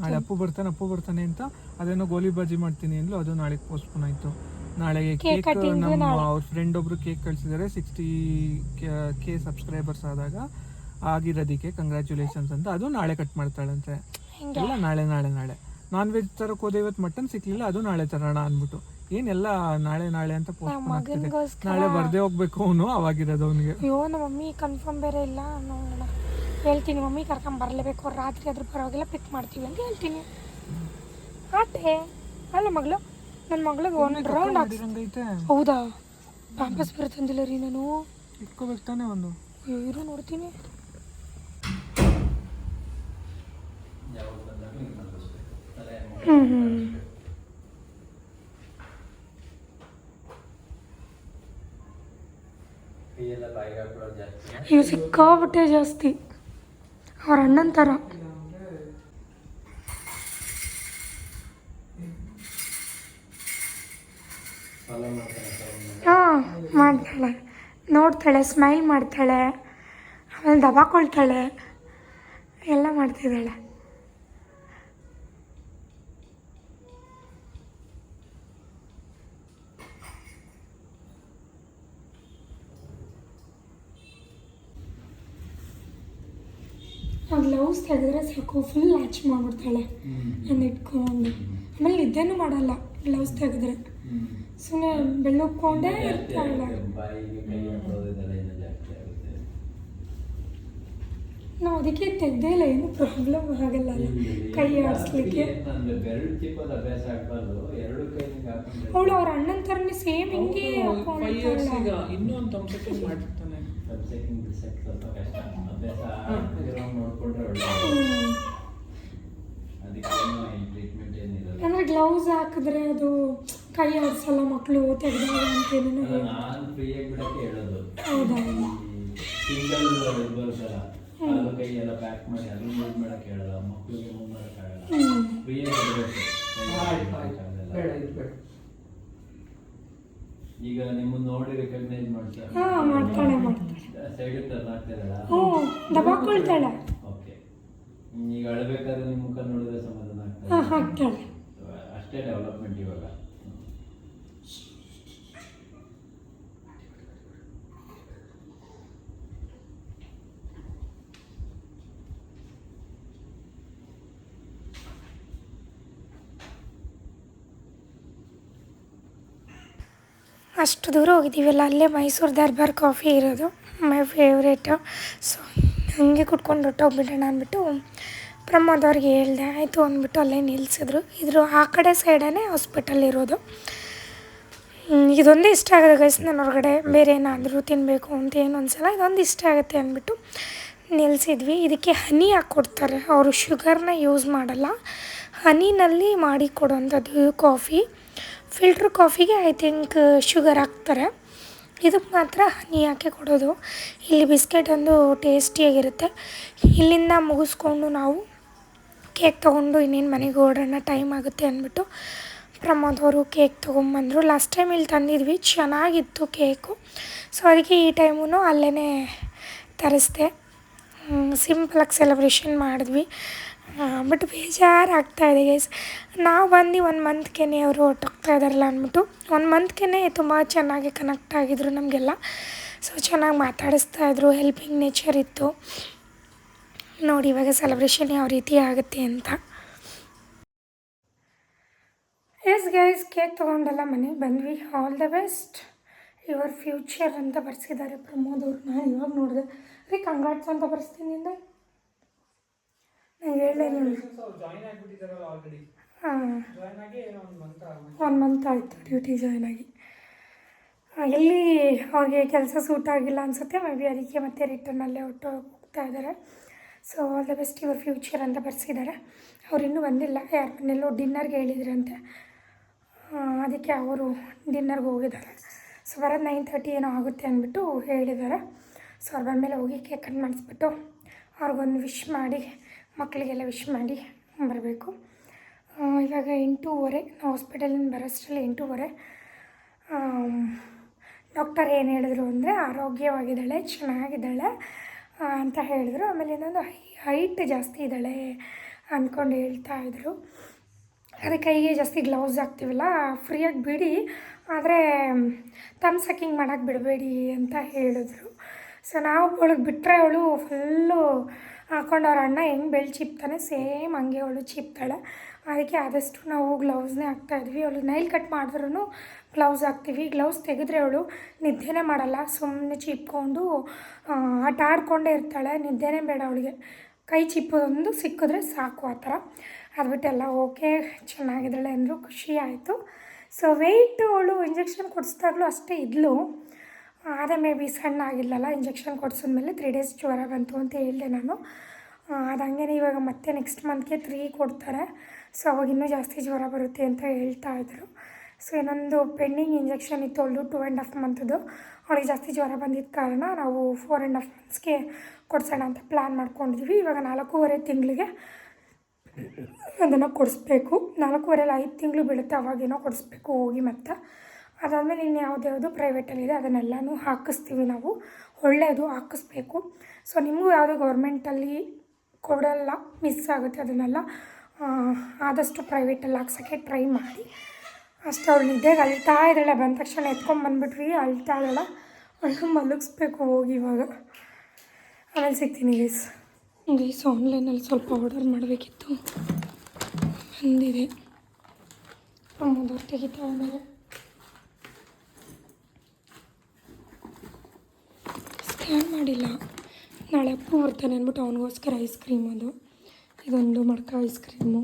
ನಾಳೆ ಅಪ್ಪು ಬರ್ತಾನೆ ಅಪ್ಪು ಬರ್ತಾನೆ ಅಂತ ಅದೇನೋ ಗೋಲಿ ಬಾಜಿ ಮಾಡ್ತೀನಿ ಅಂದ್ಲು ಅದು ನಾಳೆ ಪೋಸ್ಟ್ಪೋನ್ ಆಯ್ತು. ನಾಳೆಗೆ ಕೇಕ್ ನಮ್ಮ ಅವ್ರ ಫ್ರೆಂಡ್ ಒಬ್ರು ಕೇಕ್ ಕಳ್ಸಿದ್ದಾರೆ ಸಿಕ್ಸ್ಟಿ ಕೆ ಸಬ್ಸ್ಕ್ರೈಬರ್ಸ್ ಆದಾಗ ಆಗಿರೋದಕ್ಕೆ ಕಂಗ್ರ್ಯಾಚುಲೇಷನ್ಸ್ ಅಂತ. ಅದು ನಾಳೆ ಕಟ್ ಮಾಡ್ತಾಳಂತೆ. ಎಲ್ಲ ನಾಳೆ ನಾಳೆ ನಾಳೆ. ನಾನ್ ವೆಜ್ ತರಕ್ಕೆ ಹೋದೆ ಇವತ್ತು ಮಟನ್ ಸಿಕ್ಲಿಲ್ಲ ಅದು ನಾಳೆ ತರೋಣ ಅಂದ್ಬಿಟ್ಟು. ಏನೆಲ್ಲ ನಾಳೆ ನಾಳೆ ಅಂತ ನಮ್ಮ ಮಗನಿಗೋಸ್ಕರ ನಾಳೆ ಬರ್ದೇ ಹೋಗ್ಬೇಕು ಅವನು ಅವಾಗಿರೋದು ಅವನಿಗೆ. ಅಯ್ಯೋ ನಮ್ಮ ಮಮ್ಮಿ ಕನ್ಫರ್ಮ್ ಬೇರೆ ಇಲ್ಲ ನೋಡೋಣ ಹೇಳ್ತೀನಿ ಮಮ್ಮಿ ಕರ್ಕೊಂಡ್ ಬರಲೇಬೇಕು ರಾತ್ರಿ ಅದ್ರ ಪರವಾಗಿಲ್ಲ ಪಿಕ್ ಮಾಡ್ತೀವಿ ಅಂತ ಹೇಳ್ತೀನಿ. ಆಟೆ ಅಲ್ಲ ಮಗಳು ನನ್ನ ಮಗಳಿಗೆ ಒಂದು ರೌಂಡ್ ಹಾಕ್ಸ್ ಹೌದಾ? ವಾಪಸ್ ಬೇರೆ ತಂದಿಲ್ಲ ರೀ ನಾನು. ಇಟ್ಕೋಬೇಕು ತಾನೇ ಒಂದು. ಇರು ನೋಡ್ತೀನಿ. ಹ್ಞೂ ಹ್ಞೂ ಇವು ಸಿಕ್ಕಾಬಿಟ್ಟೆ ಜಾಸ್ತಿ. ಅವ್ರ ಅಣ್ಣನ ಥರ ಹಾಂ ಮಾಡ್ತಾಳೆ. ನೋಡ್ತಾಳೆ ಸ್ಮೈಲ್ ಮಾಡ್ತಾಳೆ ಆಮೇಲೆ ದಬಾಕೊಳ್ತಾಳೆ ಎಲ್ಲ ಮಾಡ್ತಿದ್ದಾಳೆ. ಗ್ಲೌಸ್ ತೆಗೆದ್ರೆ ಸಾಕು ಫುಲ್ ಲ್ಯಾಚ್ ಮಾಡಿಬಿಡ್ತಾಳೆ. ನಾನು ಇಟ್ಕೊಂಡು. ಆಮೇಲೆ ನಿದ್ದೆನೂ ಮಾಡಲ್ಲ ಗ್ಲೌಸ್ ತೆಗೆದ್ರೆ. ಸುಮ್ಮನೆ ಬೆಳ್ಳಕ್ಕೊಂಡೇ ಇರ್ತಾಳೆ ನಾವು ಅದಕ್ಕೆ ತೆಗ್ದೇ ಇಲ್ಲ ಏನು ಪ್ರಾಬ್ಲಮ್ ಆಗಲ್ಲ ಅಲ್ಲ. ಕೈ ಆಡಿಸ್ಲಿಕ್ಕೆ ಅವಳು ಅವ್ರ ಅಣ್ಣನ ಥರನೇ ಸೇಮ್ ಹಿಂಗೆ ಇಯರ್ಸ್ ಗ್ಲೌಸ್ ಹಾಕಿದ್ರೆ ಅದು ಕೈ ಆಡಿಸಲ್ಲ ಮಕ್ಕಳು ತೆಗೆದಾಗ ಅಂತ ಏನೇನೋ ನಾನು ಫ್ರೀಯಾಗಿ ಬಿಡಕ್ಕೆ ಹೇಳೋದು. ಹೌದಾ? ಸಿಂಗಲ್ ಇದು ಬರುತ್ತಲ್ಲ ಅದು ಕೈ ಎಲ್ಲ ಪ್ಯಾಕ್ ಮಾಡಿ ಅದು ಮೂವ್ ಮಾಡಕ್ಕೆ ಹೇಳಲ್ಲ ಮಕ್ಕಳಿಗೆ ಮೂವ್ ಮಾಡೋಕ್ಕಾಗಲ್ಲ ಫ್ರೀಯಾಗಿ ಬಿಡಬೇಕು ಬೇಡ ಇದು ಬೇಡ. ಈಗ ನಿಮ್ಮನ್ನ ನೋಡಿ ರೆಕಗ್ನೈಸ್ ಮಾಡ್ತಾರೆ. ಹಾ ಮಾಡ್ತಾಳೆ ಮಾಡ್ತಾಳೆ. ಸೈಡ್ ಟರ್ನ್ ಆಗ್ತಿರಲ್ಲ ಹ್ಞೂ ದಬಾಕೊಳ್ತಾಳೆ ಓಕೆ ಈಗ ಅಳಬೇಕಾದ್ರೆ ನಿಮ್ಮ ಮುಖ ನೋಡಿದ್ರೆ ಸಮಾಧಾನ ಹಾಂ ಆಗ್ತದೆ ಹಾಕ್ತಾಳೆ. ಅಷ್ಟೇ ಡೆವಲಪ್ಮೆಂಟ್ ಇವಾಗ. ಅಷ್ಟು ದೂರ ಹೋಗಿದ್ದೀವಲ್ಲ, ಅಲ್ಲೇ ಮೈಸೂರು ದರ್ಬಾರ್ ಕಾಫಿ ಇರೋದು ಮೈ ಫೇವ್ರೇಟು ಸೊ ಹಂಗೆ ಕುಟ್ಕೊಂಡು ಹೊಟ್ಟೋಗ್ಬಿಡೋಣ ಅಂದ್ಬಿಟ್ಟು ಪ್ರಮೋದ್ ಅವ್ರಿಗೆ ಹೇಳಿದೆ, ಆಯಿತು, ಅಂದ್ಬಿಟ್ಟು ಅಲ್ಲೇ ನಿಲ್ಲಿಸಿದ್ರು ಇದ್ರ ಆ ಕಡೆ ಸೈಡೇ ಹಾಸ್ಪಿಟಲ್ ಇರೋದು. ಇದೊಂದು ಇದೊಂದೇ ಇಷ್ಟ ಆಗುತ್ತೆ ಗೈಸ್ ನಾನು ಹೊರಗಡೆ. ಬೇರೆ ಏನಾದರೂ ತಿನ್ನಬೇಕು ಅಂತ ಏನು ಅನ್ಸಲ್ಲ, ಇದೊಂದು ಇಷ್ಟ ಆಗುತ್ತೆ ಅಂದ್ಬಿಟ್ಟು ನಿಲ್ಲಿಸಿದ್ವಿ ಇದಕ್ಕೆ ಹನಿ ಹಾಕ್ಕೊಡ್ತಾರೆ ಅವರು ಶುಗರ್ನ ಯೂಸ್ ಮಾಡಲ್ಲ. ಹನಿನಲ್ಲಿ ಮಾಡಿ ಕೊಡುವಂಥದ್ದು ಕಾಫಿ ಫಿಲ್ಟ್ರ್ ಕಾಫಿಗೆ ಐ ಥಿಂಕ್ ಶುಗರ್ ಹಾಕ್ತಾರೆ. ಇದಕ್ಕೆ ಮಾತ್ರ ಹನಿ ಹಾಕಿ ಕೊಡೋದು. ಇಲ್ಲಿ ಬಿಸ್ಕೆಟ್ ಒಂದು ಟೇಸ್ಟಿಯಾಗಿರುತ್ತೆ ಇಲ್ಲಿಂದ ಮುಗಿಸ್ಕೊಂಡು ನಾವು ಕೇಕ್ ತೊಗೊಂಡು ಇನ್ನೇನು ಮನೆಗೆ ಹೊರಡೋಣ ಟೈಮ್ ಆಗುತ್ತೆ ಅಂದ್ಬಿಟ್ಟು ಪ್ರಮೋದ್ ಅವರು ಕೇಕ್ ತೊಗೊಂಬಂದರು. ಲಾಸ್ಟ್ ಟೈಮ್ ಇಲ್ಲಿ ತಂದಿದ್ವಿ, ಚೆನ್ನಾಗಿತ್ತು ಕೇಕು. ಸೊ ಅದಕ್ಕೆ ಈ ಟೈಮೂ ಅಲ್ಲೇ ತರಿಸ್ದೆ. ಸಿಂಪಲಾಗಿ ಸೆಲೆಬ್ರೇಷನ್ ಮಾಡಿದ್ವಿ. ಬಟ್ ಬೇಜಾರು ಆಗ್ತಾಯಿದೆ ಗೈಸ್ ನಾವು ಬಂದು ಒಂದು ಮಂತ್ಗೆ ಅವರು ಹೊಟ್ಟೋಗ್ತಾ ಇದ್ದಾರಲ್ಲ ಅಂದ್ಬಿಟ್ಟು, ಒಂದು ಮಂತ್ಗೆ ತುಂಬ ಚೆನ್ನಾಗಿ ಕನೆಕ್ಟ್ ಆಗಿದ್ರು ನಮಗೆಲ್ಲ. ಸೊ ಚೆನ್ನಾಗಿ ಮಾತಾಡಿಸ್ತಾ ಇದ್ರು ಹೆಲ್ಪಿಂಗ್ ನೇಚರ್ ಇತ್ತು. ನೋಡಿ ಇವಾಗ ಸೆಲೆಬ್ರೇಷನ್ ಯಾವ ರೀತಿ ಆಗುತ್ತೆ ಅಂತ. ಎಸ್ ಗೈಸ್ ಕೇಕ್ ತೊಗೊಂಡೆಲ್ಲ ಮನೆಗೆ ಬಂದ್ವಿ. All the best your future ಅಂತ ಬರ್ಸಿದ್ದಾರೆ ಪ್ರಮೋದ್ ಅವ್ರು. ನಾನು ಇವಾಗ ನೋಡಿದೆ. ರೀ ಕಂಗಾಟ್ಸ್ ಅಂತ ಬರ್ಸ್ತೀನಿ ಅಂದರೆ ನಾನು ಹೇಳೇ ಹಾಂ. ಒನ್ ಮಂತ್ ಆಯಿತು ಡ್ಯೂಟಿ ಜಾಯ್ನ್ ಆಗಿ. ಇಲ್ಲಿ ಎಲ್ಲಿ ಅವ್ರಿಗೆ ಕೆಲಸ ಸೂಟ್ ಆಗಿಲ್ಲ ಅನಿಸುತ್ತೆ ಮೇ ಬಿ ಅದಕ್ಕೆ ಮತ್ತೆ ರಿಟರ್ನಲ್ಲೇ ಹೊಟ್ಟು ಹೋಗ್ತಾ ಇದ್ದಾರೆ. So all the best your future ಅಂತ ಬರ್ಸಿದ್ದಾರೆ. ಅವ್ರು ಇನ್ನೂ ಬಂದಿಲ್ಲ. ಯಾರ ಮನೆಯಲ್ಲೋ ಡಿನ್ನರ್ಗೆ ಹೇಳಿದ್ರಂತೆ. ಅದಕ್ಕೆ ಅವರು ಡಿನ್ನರ್ಗೆ ಹೋಗಿದ್ದಾರೆ. ಸೊ ಬರೋದು ನೈನ್ ತರ್ಟಿ ಏನೋ ಆಗುತ್ತೆ ಅಂದ್ಬಿಟ್ಟು ಹೇಳಿದ್ದಾರೆ. ಸೊ ಅವ್ರು ಬಂದಮೇಲೆ ಹೋಗಿ ಕೇಕ್ ಕಟ್ ಮಾಡಿಸ್ಬಿಟ್ಟು ಅವ್ರಿಗೊಂದು ವಿಶ್ ಮಾಡಿ ಮಕ್ಕಳಿಗೆಲ್ಲ ವಿಶ್ ಮಾಡಿ ಬರಬೇಕು. ಇವಾಗ ಎಂಟೂವರೆ, ನಾವು ಹಾಸ್ಪಿಟಲಿಂದ ಬರೋಷ್ಟರಲ್ಲಿ ಎಂಟೂವರೆ. ಡಾಕ್ಟರ್ ಏನು ಹೇಳಿದ್ರು ಅಂದರೆ ಆರೋಗ್ಯವಾಗಿದ್ದಾಳೆ, ಚೆನ್ನಾಗಿದ್ದಾಳೆ. ಅಂತ ಹೇಳಿದ್ರು. ಆಮೇಲೆ ಇನ್ನೊಂದು ಹೈಟ್ ಜಾಸ್ತಿ ಇದ್ದಾಳೆ ಅಂದ್ಕೊಂಡು ಹೇಳ್ತಾ ಇದ್ರು. ಅದೇ ಕೈಗೆ ಜಾಸ್ತಿ ಗ್ಲೌಸ್ ಹಾಕ್ತೀವಲ್ಲ ಫ್ರೀಯಾಗಿ ಬಿಡಿ, ಆದರೆ ತಮ್ ಸಕ್ಕಿಂಗ್ ಮಾಡೋಕ್ಕೆ ಬಿಡಬೇಡಿ ಅಂತ ಹೇಳಿದ್ರು. ಸೊ ನಾವು ಅವಳಿಗೆ ಬಿಟ್ಟರೆ ಅವಳು ಫುಲ್ಲು ಹಾಕೊಂಡು ಅವ್ರ ಅಣ್ಣ ಹೆಂಗೆ ಬೆಳ್ ಚಿಪ್ತಾನೆ ಸೇಮ್ ಹಂಗೆ ಅವಳು ಚಿಪ್ತಾಳೆ. ಅದಕ್ಕೆ ಆದಷ್ಟು ನಾವು ಗ್ಲೌಸ್ನೇ ಹಾಕ್ತಾಯಿದ್ವಿ ಅವಳು ನೈಲ್ ಕಟ್ ಮಾಡಿದ್ರೂ ಗ್ಲೌಸ್ ಹಾಕ್ತೀವಿ. ಗ್ಲೌಸ್ ತೆಗೆದ್ರೆ ಅವಳು ನಿದ್ದೆನೇ ಮಾಡಲ್ಲ. ಸುಮ್ಮನೆ ಚಿಪ್ಕೊಂಡು ಆಟ ಆಡ್ಕೊಂಡೇ ಇರ್ತಾಳೆ. ನಿದ್ದೆನೇ ಬೇಡ ಅವಳಿಗೆ. ಕೈ ಚಿಪ್ಪೊಂದು ಸಿಕ್ಕಿದ್ರೆ ಸಾಕು ಆ ಥರ. ಅದು ಬಿಟ್ಟೆಲ್ಲ ಓಕೆ, ಚೆನ್ನಾಗಿದ್ದಾಳೆ ಅಂದರು ಖುಷಿ ಆಯಿತು. ಸೊ ವೆಯ್ಟ್ ಅವಳು ಇಂಜೆಕ್ಷನ್ ಕೊಡಿಸ್ದಾಗಲೂ ಅಷ್ಟೇ ಇದ್ಲು. ಅದೇ ಮೇ ಬಿ ಸಣ್ಣ ಆಗಿಲ್ಲಲ್ಲ. ಇಂಜೆಕ್ಷನ್ ಕೊಡಿಸಿದ್ಮೇಲೆ ತ್ರೀ ಡೇಸ್ ಜ್ವರ ಬಂತು ಅಂತ ಹೇಳಿದೆ ನಾನು. ಅದು ಹಂಗೇನೆ ಇವಾಗ ಮತ್ತೆ ನೆಕ್ಸ್ಟ್ ಮಂತ್ಗೆ ತ್ರೀ ಕೊಡ್ತಾರೆ. ಸೊ ಅವಾಗ ಇನ್ನೂ ಜಾಸ್ತಿ ಜ್ವರ ಬರುತ್ತೆ ಅಂತ ಹೇಳ್ತಾ ಇದ್ದರು ಸೊ ಇನ್ನೊಂದು ಪೆಂಡಿಂಗ್ ಇಂಜೆಕ್ಷನ್ ಇತ್ತು ಅವಳು ಟೂ ಆ್ಯಂಡ್ ಹಾಫ್ ಮಂತದ್ದು ಅವಳಿಗೆ ಜಾಸ್ತಿ ಜ್ವರ ಬಂದಿದ್ದ ಕಾರಣ ನಾವು ಫೋರ್ ಆ್ಯಂಡ್ ಹಾಫ್ ಮಂತ್ಸ್ಗೆ ಕೊಡ್ಸೋಣ ಅಂತ ಪ್ಲ್ಯಾನ್ ಮಾಡ್ಕೊಂಡಿದ್ವಿ. ಇವಾಗ ನಾಲ್ಕೂವರೆ ತಿಂಗಳಿಗೆ ಅದನ್ನು ಕೊಡಿಸ್ಬೇಕು. ನಾಲ್ಕೂವರೆಲ್ಲ ಐದು ತಿಂಗಳು ಬೀಳುತ್ತೆ, ಅವಾಗೇನೋ ಕೊಡಿಸ್ಬೇಕು, ಹೋಗಿ ಮತ್ತೆ. ಅದಾದಮೇಲೆ ಇನ್ನು ಯಾವುದ್ಯಾವುದು ಪ್ರೈವೇಟಲ್ಲಿದೆ ಅದನ್ನೆಲ್ಲನೂ ಹಾಕಿಸ್ತೀವಿ ನಾವು. ಒಳ್ಳೆಯದು, ಹಾಕಿಸ್ಬೇಕು. ಸೊ ನಿಮಗೂ ಯಾವುದೋ ಗೌರ್ಮೆಂಟಲ್ಲಿ ಕೊಡಲ್ಲ ಮಿಸ್ ಆಗುತ್ತೆ ಅದನ್ನೆಲ್ಲ ಆದಷ್ಟು ಪ್ರೈವೇಟಲ್ಲಿ ಹಾಕ್ಸೋಕ್ಕೆ ಟ್ರೈ ಮಾಡಿ. ಅಷ್ಟು ಅವಳು ನಿದ್ದೆಗೆ ಅಳ್ತಾ ಇದ್ದಾಳೆ, ಬಂದ ತಕ್ಷಣ ಎತ್ಕೊಂಡು ಬಂದುಬಿಟ್ವಿ. ಅಳ್ತಾ ಇದ್ದಾಳ. ಅವಳು ಮಲಗಿಸ್ಬೇಕು ಹೋಗಿ ಇವಾಗ. ಆಮೇಲೆ ಸಿಗ್ತೀನಿ ಗೈಸ್ ಗೈಸ್ ಆನ್ಲೈನಲ್ಲಿ ಸ್ವಲ್ಪ ಆರ್ಡರ್ ಮಾಡಬೇಕಿತ್ತು. ಬಂದಿದೆ. ತೆಗಿತಾ ಆಮೇಲೆ ಸ್ಕ್ಯಾನ್ ಮಾಡಿಲ್ಲ. ನಾಳೆ ಅಪ್ಪು ಬರ್ತಾನೆ ಅಂದ್ಬಿಟ್ಟು ಅವನಿಗೋಸ್ಕರ ಐಸ್ ಕ್ರೀಮ್ ಅದು. ಇದೊಂದು ಮಡ್ಕ ಐಸ್ ಕ್ರೀಮು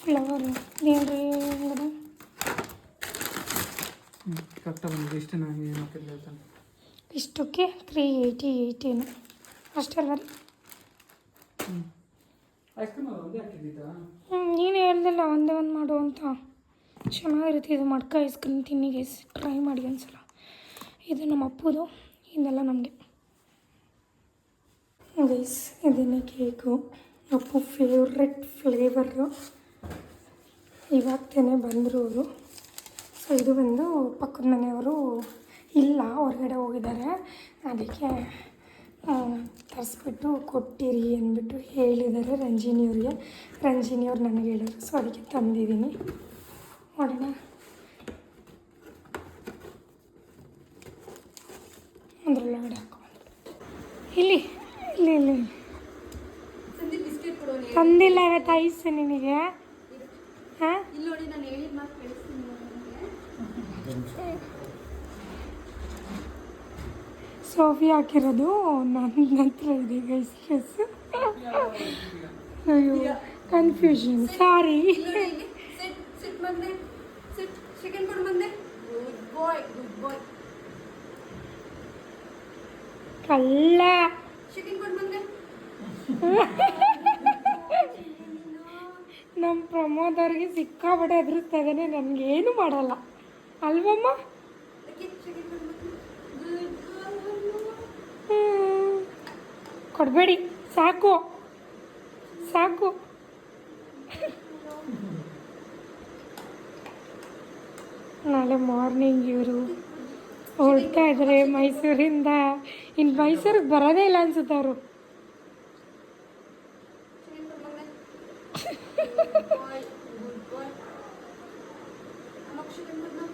ಫ್ಲವರು ಏನ್ರಿ ಹೆಂಗದ ಕರೆಕ್ಟಾಗಿ ಬಂದಿದೆ ಇಷ್ಟು ನಾನು ಏನು ಹಾಕಿಲ್ಲ ಹೇಳ್ತಾನೆ ಇಷ್ಟಕ್ಕೆ ತ್ರೀ ಏಯ್ಟಿ ಏಯ್ಟೇನು ಅಷ್ಟೇ ಅಲ್ಲ ರೀ ಐಸ್ ಕ್ರೀಮ್ ಒಂದೇ ಹಾಕಿದ್ದಿದ್ದಾ ಹ್ಞೂ ನೀನು ಹೇಳ್ದಿಲ್ಲ ಒಂದೇ ಒಂದು ಮಾಡು ಅಂತ ಚೆನ್ನಾಗಿರುತ್ತೆ. ಇದು ಮಡ್ಕ ಐಸ್ ಕ್ರೀಮ್ ತಿನ್ನಿ ಗೈಸ್ ಟ್ರೈ ಮಾಡಿ ಒಂದ್ಸಲ. ಇದು ನಮ್ಮ ಅಪ್ಪುದು. ಇದೆಲ್ಲ ನಮಗೆ. ಗೈಸ್ ಇದನ್ನೇ ಕೇಕು. ಅಪ್ಪು ಫೇವ್ರೆಟ್ ಫ್ಲೇವರು ಇವಾಗ ತಾನೇ ಬಂದರು ಅವರು ಸೊ ಇದು ಬಂದು ಪಕ್ಕದ ಮನೆಯವರು ಇಲ್ಲ, ಹೊರಗಡೆ ಹೋಗಿದ್ದಾರೆ. ಅದಕ್ಕೆ ತರಿಸ್ಬಿಟ್ಟು ಕೊಟ್ಟಿರಿ ಅಂದ್ಬಿಟ್ಟು ಹೇಳಿದ್ದಾರೆ ರಂಜಿನಿಯವ್ರಿಗೆ. ರಂಜಿನಿಯವ್ರು ನನಗೆ ಹೇಳಿದ್ರು. ಸೊ ಅದಕ್ಕೆ ತಂದಿದ್ದೀನಿ. ನೋಡೋಣ. ಅದರೊಳಗಡೆ ಹಾಕೊಂಡು. ಇಲ್ಲಿ ಇಲ್ಲಿ ಇಲ್ಲಿ ತಂದಿಲ್ಲ ಇವತ್ತು ಐಸ್ ನಿನಗೆ? ಹಾಂ? ಸೋಫಿ ಹಾಕಿರೋದು ನನ್ನ ಹತ್ರ ಇದೆ ಗೈಸ್ ಡ್ರೆಸ್ ಅಯ್ಯೋ ಕನ್ಫ್ಯೂಷನ್ ಸಾರಿ ಸಿಟ್ ಸಿಟ್ ಬಂದೆ ಸಿಟ್ ಚಿಕನ್ ಕೊಡು ಬಂದೆ ಗುಡ್ ಬಾಯ್ ಗುಡ್ ಬಾಯ್ ಕಳ್ಳ ಬಂದೆ ನಮ್ಮ ಪ್ರಮೋದ್ ಅವ್ರಿಗೆ ಸಿಕ್ಕಾಪಟ್ಟೆ ಇದ್ದಾನೆ ನನಗೇನು ಮಾಡಲ್ಲ. ಅಲ್ವಮ್ಮ. ಕೊಡಬೇಡಿ ಸಾಕು. ಸಾಕು. ನಾಳೆ ಮಾರ್ನಿಂಗ್ ಇವರು ಹೊರಡ್ತಾ ಇದ್ದಾರೆ ಮೈಸೂರಿಂದ. ಇನ್ನು ಮೈಸೂರಿಗೆ ಬರೋದೇ ಇಲ್ಲ ಅನ್ಸುತ್ತೆ ಅವರು ಚಿಕನ್ ಕೊಡು ಬಂದೆ ಗುಡ್ ಬಾಯ್ ಗುಡ್ ಬಾಯ್ ಅಮ್ಮಕ್ಕೆ ಚಿಕನ್ ಕೊಡು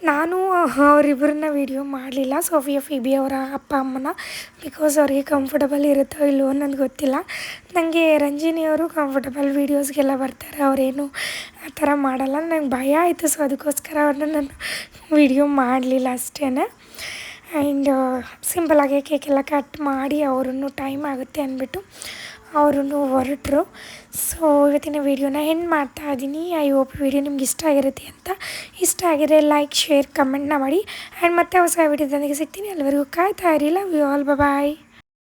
ನಾನು ಅವರಿಬ್ಬರನ್ನ ವಿಡಿಯೋ ಮಾಡಲಿಲ್ಲ. ಸೋಫಿಯಾ, ಫಿಬಿ ಅವರ ಅಪ್ಪ, ಅಮ್ಮನ. ಬಿಕಾಸ್ ಅವ್ರಿಗೆ ಕಂಫರ್ಟಬಲ್ ಇರುತ್ತೋ ಇಲ್ಲೋ ನನಗೆ ಗೊತ್ತಿಲ್ಲ. ನನಗೆ ರಂಜಿನಿಯವರು ಕಂಫರ್ಟಬಲ್ ವೀಡಿಯೋಸ್ಗೆಲ್ಲ ಬರ್ತಾರೆ. ಅವರೇನು ಆ ಥರ ಮಾಡಲ್ಲ. ನಂಗೆ ಭಯ ಆಯಿತು. ಸೊ ಅದಕ್ಕೋಸ್ಕರ ಅವ್ರನ್ನ ನಾನು ವೀಡಿಯೋ ಮಾಡಲಿಲ್ಲ ಅಷ್ಟೇ ಆ್ಯಂಡ್ ಸಿಂಪಲಾಗಿ ಕೇಕೆಲ್ಲ ಕಟ್ ಮಾಡಿ ಅವರನ್ನು ಟೈಮ್ ಆಗುತ್ತೆ ಅಂದ್ಬಿಟ್ಟು ಅವರು ಹೊರಟರು. ಸೊ ಇವತ್ತಿನ ವೀಡಿಯೋನ ಎಂಡ್ ಮಾಡ್ತಾ ಇದ್ದೀನಿ. ಐ ಹೋಪ್ ವಿಡಿಯೋ ನಿಮ್ಗೆ ಇಷ್ಟ ಆಗಿರುತ್ತೆ ಅಂತ. ಇಷ್ಟ ಆಗಿದ್ರೆ ಲೈಕ್ ಶೇರ್ ಕಮೆಂಟ್ನ ಮಾಡಿ. ಆ್ಯಂಡ್ ಮತ್ತೆ ಹೊಸ ವಿಡಿಯೋದೊಂದಿಗೆ ಸಿಗ್ತೀನಿ. ಅಲ್ಲಿವರೆಗೂ ಕಾಯ್ತಾ ಇರಿ. Love you all bye